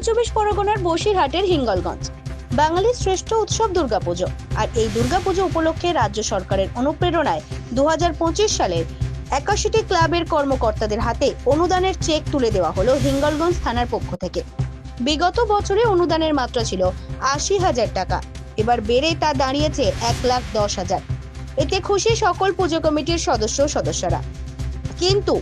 চব্বিশ পরগনার বসিরহাটের হিঙ্গলগঞ্জ। বাঙালির শ্রেষ্ঠ উৎসব দুর্গাপুজো। আর এই দুর্গাপুজো উপলক্ষে রাজ্য সরকারের অনুপ্রেরণায় দু সালের একাশিটি ক্লাবের কর্মকর্তাদের হাতে অনুদানের চেক তুলে দেওয়া হলো হিঙ্গলগঞ্জ থানার পক্ষ থেকে। বিগত বছরে অনুদানের মাত্রা ছিল আশি হাজার টাকা। এবার বেড়ে তা দাঁড়িয়েছে এক লাখ দশ হাজার। এতে খুশি সকল পুজো কমিটির সদস্য সদস্যরা। কিন্তু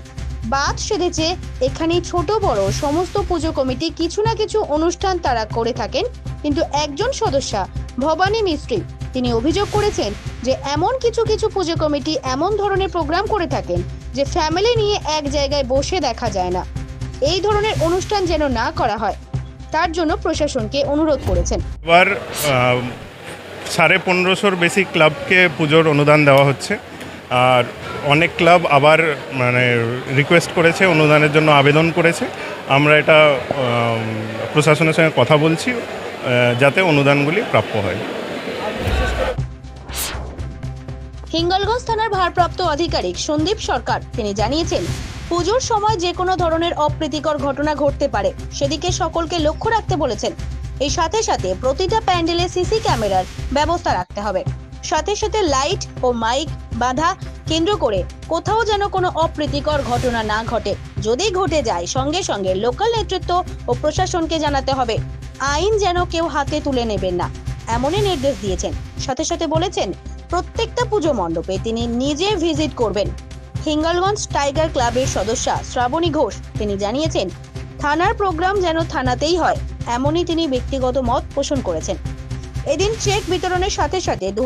বাদ সেধেছে এখানে ছোট বড় সমস্ত পুজো কমিটি কিছু না কিছু অনুষ্ঠান তারা করে থাকেন। কিন্তু একজন সদস্যা, ভবানী মিস্ত্রি, তিনি অভিযোগ করেছেন যে এমন কিছু কিছু পুজো কমিটি এমন ধরনের প্রোগ্রাম করে থাকেন যে ফ্যামিলি নিয়ে এক জায়গায় বসে দেখা যায় না। এই ধরনের অনুষ্ঠান যেন না করা হয়, তার জন্য প্রশাসনকে অনুরোধ করেছেন। সাড়ে পনেরোশোর বেশি ক্লাবকে পুজোর অনুদান দেওয়া হচ্ছে। আর অনেক ক্লাব আবার মানে রিকোয়েস্ট করেছে, অনুদানের জন্য আবেদন করেছে। আমরা এটা প্রশাসনের সঙ্গে কথা বলছি যাতে অনুদানগুলি প্রাপ্য হয়। হিঙ্গলগঞ্জ থানার ভারপ্রাপ্ত আধিকারিক সন্দীপ সরকার, তিনি জানিয়েছেন, পুজোর সময় যে কোনো ধরনের অপ্রীতিকর ঘটনা ঘটতে পারে, সেদিকে সকলকে লক্ষ্য রাখতে বলেছেন। এই সাথে সাথে প্রতিটা প্যান্ডেলে সিসি ক্যামেরার ব্যবস্থা রাখতে হবে। সাথে সাথে লাইট ও মাইক বাধা কেন্দ্র করে কোথাও যেন কোনো অপ্রীতিকর ঘটনা না ঘটে। যদি ঘটে যায়, সঙ্গে সঙ্গে লোকাল নেতৃত্ব ও প্রশাসনকে জানাতে হবে। আইন যেন কেউ হাতে তুলে নেবেন না, এমনই নির্দেশ দিয়েছেন। সাথে সাথে বলেছেন, প্রত্যেকটা পুজো মণ্ডপে তিনি নিজে ভিজিট করবেন। হিঙ্গলগঞ্জ টাইগার ক্লাবের সদস্যা শ্রাবণী ঘোষ তিনি জানিয়েছেন, থানার প্রোগ্রাম যেন থানাতেই হয়। এমনই তিনি ব্যক্তিগত মত পোষণ করেছেন। এদিন চেক বিতরণের সাথে সাথে দু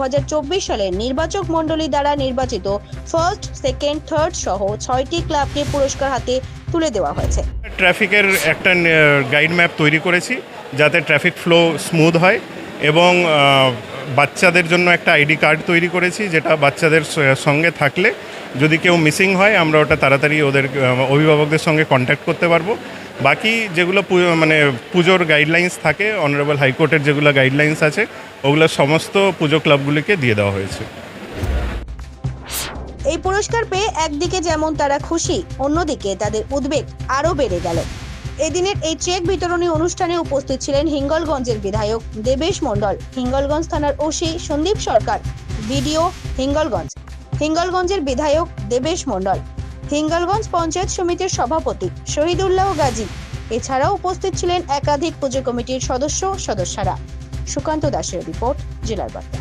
সালের নির্বাচক মণ্ডলী দ্বারা নির্বাচিত ফার্স্ট সেকেন্ড থার্ড সহ ছয়টি ক্লাবকে পুরস্কার হাতে তুলে দেওয়া হয়েছে। ট্রাফিকের একটা গাইড ম্যাপ তৈরি করেছি যাতে ট্রাফিক ফ্লো স্মুথ হয় এবং বাচ্চাদের জন্য একটা আইডি কার্ড তৈরি করেছি, যেটা বাচ্চাদের সঙ্গে থাকলে যদি কেউ মিসিং হয়, আমরা ওটা তাড়াতাড়ি ওদের অভিভাবকদের সঙ্গে কন্ট্যাক্ট করতে পারব। বাকি যেগুলো মানে পুজোর গাইডলাইন্স থাকে অনারেবল হাইকোর্টের যেগুলো গাইডলাইন্স আছে, ওগুলো সমস্ত পুজো ক্লাবগুলিকে দিয়ে দেওয়া হয়েছে। এই পুরস্কার পেয়ে একদিকে যেমন তারা খুশি, অন্যদিকে তাদের উদ্বেগ আরও বেড়ে গেল। এদিনের এই চেক বিতরণী অনুষ্ঠানে উপস্থিত ছিলেন হিঙ্গলগঞ্জের বিধায়ক দেবেশ মণ্ডল, হিঙ্গলগঞ্জ থানার ওসি সন্দীপ সরকার, বিডিও হিঙ্গলগঞ্জ, হিঙ্গলগঞ্জের বিধায়ক দেবেশ মণ্ডল, হিঙ্গলগঞ্জ পঞ্চায়েত সমিতির সভাপতি শহীদুল্লাহ গাজী। এছাড়াও উপস্থিত ছিলেন একাধিক পুজো কমিটির সদস্য সদস্যরা। সুকান্ত দাসের রিপোর্ট, জেলার বার্তা।